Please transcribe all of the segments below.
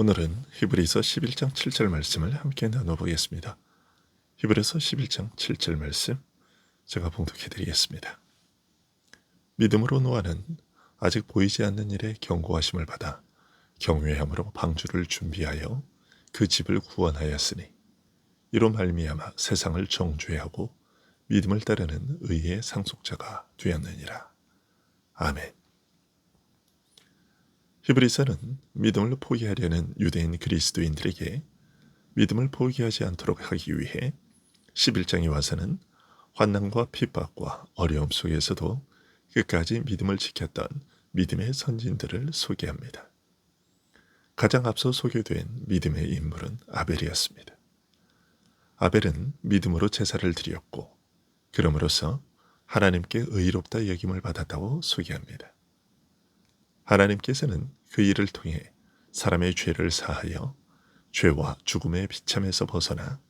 오늘은 히브리서 11장 7절 말씀을 함께 나눠보겠습니다. 히브리서 11장 7절 말씀 제가 봉독해 드리겠습니다. 믿음으로 노아는 아직 보이지 않는 일에 경고하심을 받아 경외함으로 방주를 준비하여 그 집을 구원하였으니 이로 말미암아 세상을 정죄하고 믿음을 따르는 의의 상속자가 되었느니라. 아멘. 히브리서는 믿음을 포기하려는 유대인 그리스도인들에게 믿음을 포기하지 않도록 하기 위해 11장에 와서는 환난과 핍박과 어려움 속에서도 끝까지 믿음을 지켰던 믿음의 선진들을 소개합니다. 가장 앞서 소개된 믿음의 인물은 아벨이었습니다. 아벨은 믿음으로 제사를 드렸고 그럼으로써 하나님께 의롭다 여김을 받았다고 소개합니다. 하나님께서는 그 일을 통해 사람의 죄를 사하여 죄와 죽음의 비참에서 벗어나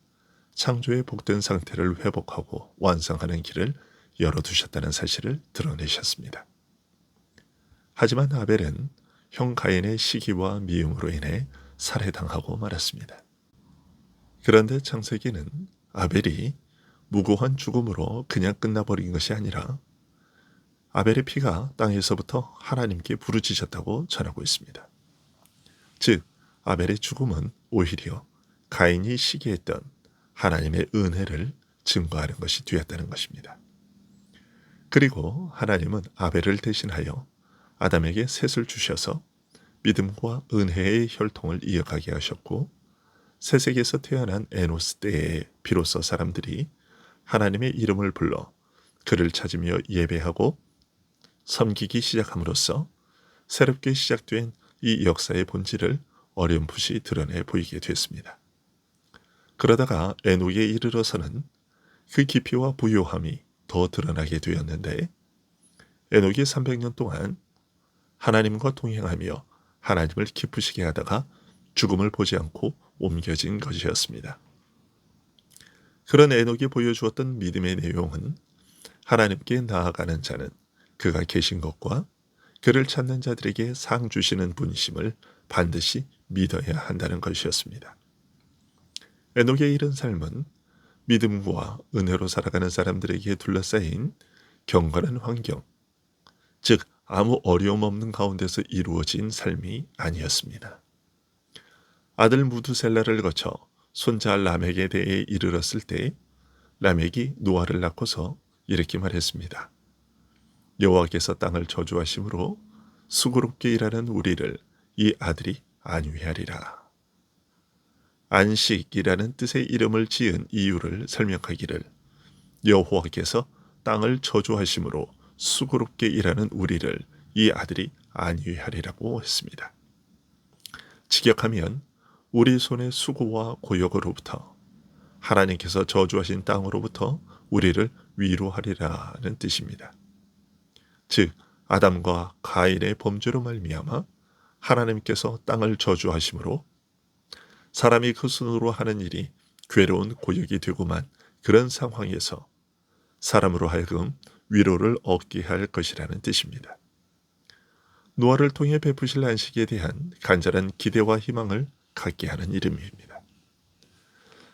창조의 복된 상태를 회복하고 완성하는 길을 열어두셨다는 사실을 드러내셨습니다. 하지만 아벨은 형 가인의 시기와 미움으로 인해 살해당하고 말았습니다. 그런데 창세기는 아벨이 무고한 죽음으로 그냥 끝나버린 것이 아니라 아벨의 피가 땅에서부터 하나님께 부르짖었다고 전하고 있습니다. 즉, 아벨의 죽음은 오히려 가인이 시기했던 하나님의 은혜를 증거하는 것이 되었다는 것입니다. 그리고 하나님은 아벨을 대신하여 아담에게 셋을 주셔서 믿음과 은혜의 혈통을 이어가게 하셨고 새색에서 태어난 에노스 때에 비로소 사람들이 하나님의 이름을 불러 그를 찾으며 예배하고 섬기기 시작함으로써 새롭게 시작된 이 역사의 본질을 어렴풋이 드러내 보이게 됐습니다. 그러다가 에녹에 이르러서는 그 깊이와 부요함이 더 드러나게 되었는데 에녹이 300년 동안 하나님과 동행하며 하나님을 기쁘시게 하다가 죽음을 보지 않고 옮겨진 것이었습니다. 그런 에녹이 보여주었던 믿음의 내용은 하나님께 나아가는 자는 그가 계신 것과 그를 찾는 자들에게 상 주시는 분이심을 반드시 믿어야 한다는 것이었습니다. 에녹의 이른 삶은 믿음과 은혜로 살아가는 사람들에게 둘러싸인 경건한 환경, 즉 아무 어려움 없는 가운데서 이루어진 삶이 아니었습니다. 아들 무두셀라를 거쳐 손자 라멕에 대해 이르렀을 때 라멕이 노아를 낳고서 이렇게 말했습니다. 여호와께서 땅을 저주하심으로 수고롭게 일하는 우리를 이 아들이 안위하리라. 안식이라는 뜻의 이름을 지은 이유를 설명하기를 여호와께서 땅을 저주하심으로 수고롭게 일하는 우리를 이 아들이 안위하리라고 했습니다. 직역하면 우리 손의 수고와 고역으로부터 하나님께서 저주하신 땅으로부터 우리를 위로하리라는 뜻입니다. 즉 아담과 가인의 범죄로 말미암아 하나님께서 땅을 저주하심으로 사람이 그 손으로 하는 일이 괴로운 고역이 되고만 그런 상황에서 사람으로 하여금 위로를 얻게 할 것이라는 뜻입니다. 노아를 통해 베푸실 안식에 대한 간절한 기대와 희망을 갖게 하는 이름입니다.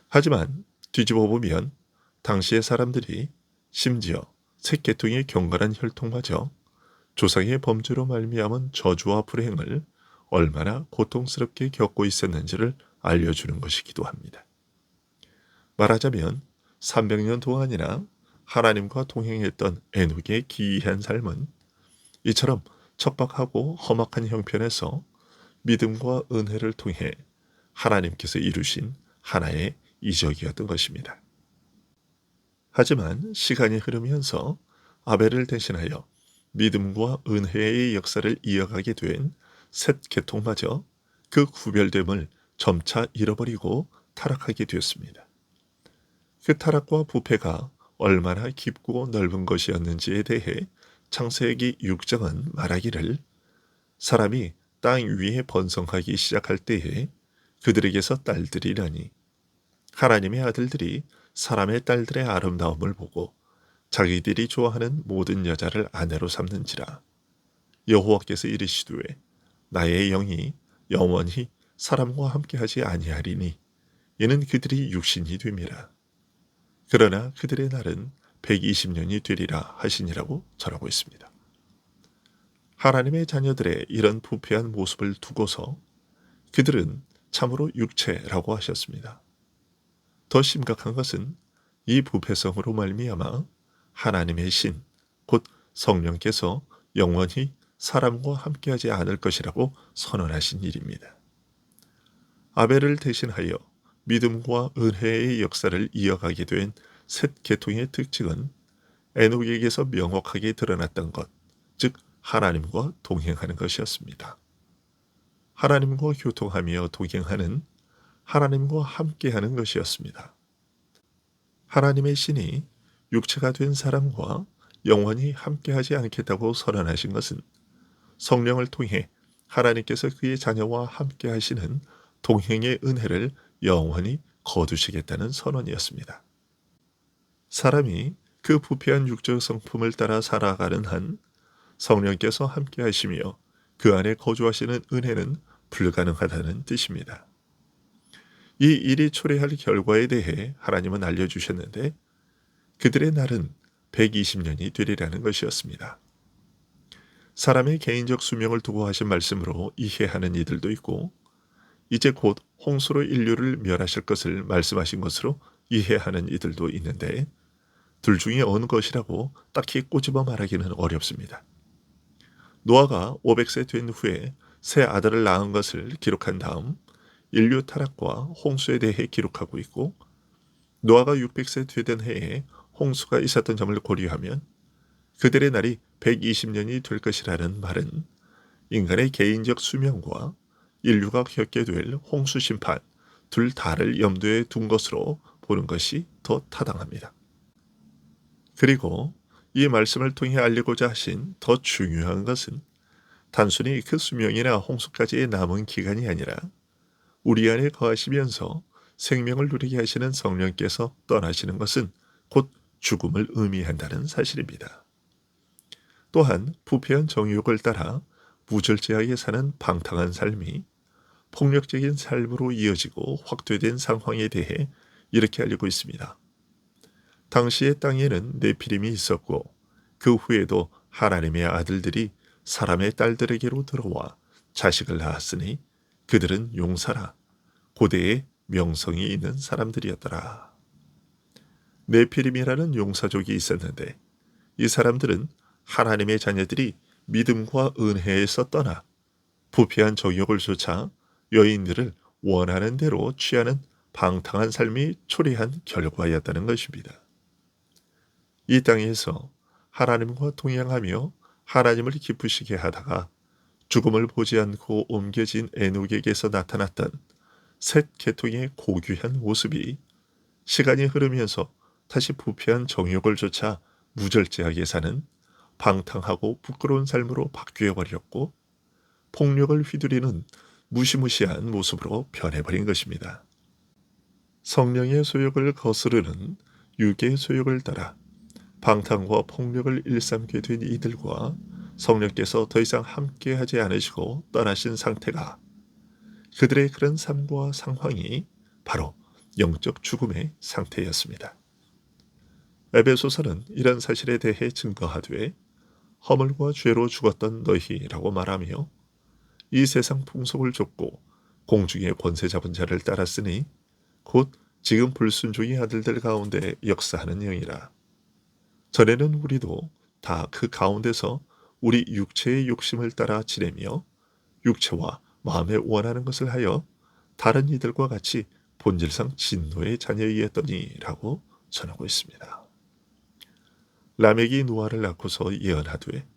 하지만 뒤집어 보면 당시의 사람들이 심지어 색계통의 경건한 혈통마저 조상의 범죄로 말미암은 저주와 불행을 얼마나 고통스럽게 겪고 있었는지를 알려주는 것이기도 합니다. 말하자면 300년 동안이나 하나님과 동행했던 에녹의 기이한 삶은 이처럼 척박하고 험악한 형편에서 믿음과 은혜를 통해 하나님께서 이루신 하나의 이적이었던 것입니다. 하지만 시간이 흐르면서 아벨을 대신하여 믿음과 은혜의 역사를 이어가게 된 셋 계통마저 그 구별됨을 점차 잃어버리고 타락하게 되었습니다. 그 타락과 부패가 얼마나 깊고 넓은 것이었는지에 대해 창세기 6장은 말하기를 사람이 땅 위에 번성하기 시작할 때에 그들에게서 딸들이라니 하나님의 아들들이 사람의 딸들의 아름다움을 보고 자기들이 좋아하는 모든 여자를 아내로 삼는지라 여호와께서 이르시되 나의 영이 영원히 사람과 함께하지 아니하리니 이는 그들이 육신이 됨이라. 그러나 그들의 날은 120년이 되리라 하시니라고 전하고 있습니다. 하나님의 자녀들의 이런 부패한 모습을 두고서 그들은 참으로 육체라고 하셨습니다. 더 심각한 것은 이 부패성으로 말미암아 하나님의 신, 곧 성령께서 영원히 사람과 함께하지 않을 것이라고 선언하신 일입니다. 아벨을 대신하여 믿음과 은혜의 역사를 이어가게 된 셋 계통의 특징은 에녹에게서 명확하게 드러났던 것, 즉 하나님과 동행하는 것이었습니다. 하나님과 교통하며 동행하는 하나님과 함께하는 것이었습니다. 하나님의 신이 육체가 된 사람과 영원히 함께하지 않겠다고 선언하신 것은 성령을 통해 하나님께서 그의 자녀와 함께하시는 동행의 은혜를 영원히 거두시겠다는 선언이었습니다. 사람이 그 부패한 육적 성품을 따라 살아가는 한 성령께서 함께 하시며 그 안에 거주하시는 은혜는 불가능하다는 뜻입니다. 이 일이 초래할 결과에 대해 하나님은 알려주셨는데 그들의 날은 120년이 되리라는 것이었습니다. 사람의 개인적 수명을 두고 하신 말씀으로 이해하는 이들도 있고 이제 곧 홍수로 인류를 멸하실 것을 말씀하신 것으로 이해하는 이들도 있는데 둘 중에 어느 것이라고 딱히 꼬집어 말하기는 어렵습니다. 노아가 500세 된 후에 새 아들을 낳은 것을 기록한 다음 인류 타락과 홍수에 대해 기록하고 있고 노아가 600세 되던 해에 홍수가 있었던 점을 고려하면 그들의 날이 120년이 될 것이라는 말은 인간의 개인적 수명과 인류가 겪게 될 홍수 심판 둘 다를 염두에 둔 것으로 보는 것이 더 타당합니다. 그리고 이 말씀을 통해 알리고자 하신 더 중요한 것은 단순히 그 수명이나 홍수까지의 남은 기간이 아니라 우리 안에 거하시면서 생명을 누리게 하시는 성령께서 떠나시는 것은 곧 죽음을 의미한다는 사실입니다. 또한 부패한 정욕을 따라 무절제하게 사는 방탕한 삶이 폭력적인 삶으로 이어지고 확대된 상황에 대해 이렇게 알리고 있습니다. 당시의 땅에는 네피림이 있었고 그 후에도 하나님의 아들들이 사람의 딸들에게로 들어와 자식을 낳았으니 그들은 용사라 고대의 명성이 있는 사람들이었더라. 네피림이라는 용사족이 있었는데 이 사람들은 하나님의 자녀들이 믿음과 은혜에서 떠나 부패한 정욕을 쫓아 여인들을 원하는 대로 취하는 방탕한 삶이 초래한 결과였다는 것입니다. 이 땅에서 하나님과 동행하며 하나님을 기쁘시게 하다가 죽음을 보지 않고 옮겨진 에녹에게서 나타났던 셋 계통의 고귀한 모습이 시간이 흐르면서 다시 부패한 정욕을 쫓아 무절제하게 사는 방탕하고 부끄러운 삶으로 바뀌어 버렸고 폭력을 휘두르는 무시무시한 모습으로 변해버린 것입니다. 성령의 소욕을 거스르는 육의 소욕을 따라 방탕과 폭력을 일삼게 된 이들과 성령께서 더 이상 함께하지 않으시고 떠나신 상태가 그들의 그런 삶과 상황이 바로 영적 죽음의 상태였습니다. 에베소서는 이런 사실에 대해 증거하되 허물과 죄로 죽었던 너희라고 말하며 이 세상 풍속을 쫓고 공중의 권세 잡은 자를 따랐으니 곧 지금 불순종의 아들들 가운데 역사하는 영이라. 전에는 우리도 다 그 가운데서 우리 육체의 욕심을 따라 지내며 육체와 마음에 원하는 것을 하여 다른 이들과 같이 본질상 진노의 자녀이었더니라고 전하고 있습니다. 라멕이 노아를 낳고서 예언하되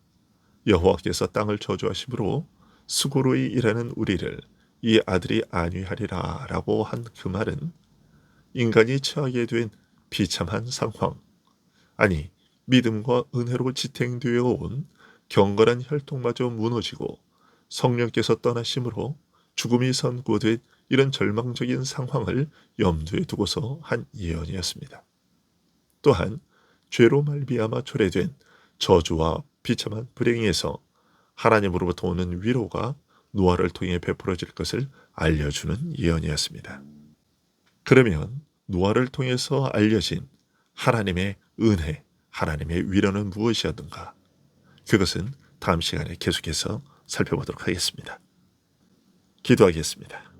여호와께서 땅을 저주하심으로 수고로이 일하는 우리를 이 아들이 안위하리라 라고 한 그 말은 인간이 처하게 된 비참한 상황, 아니 믿음과 은혜로 지탱되어 온 경건한 혈통마저 무너지고 성령께서 떠나심으로 죽음이 선고된 이런 절망적인 상황을 염두에 두고서 한 예언이었습니다. 또한 죄로 말미암아 초래된 저주와 비참한 불행에서 하나님으로부터 오는 위로가 노아를 통해 베풀어질 것을 알려주는 예언이었습니다. 그러면 노아를 통해서 알려진 하나님의 은혜, 하나님의 위로는 무엇이었던가? 그것은 다음 시간에 계속해서 살펴보도록 하겠습니다. 기도하겠습니다.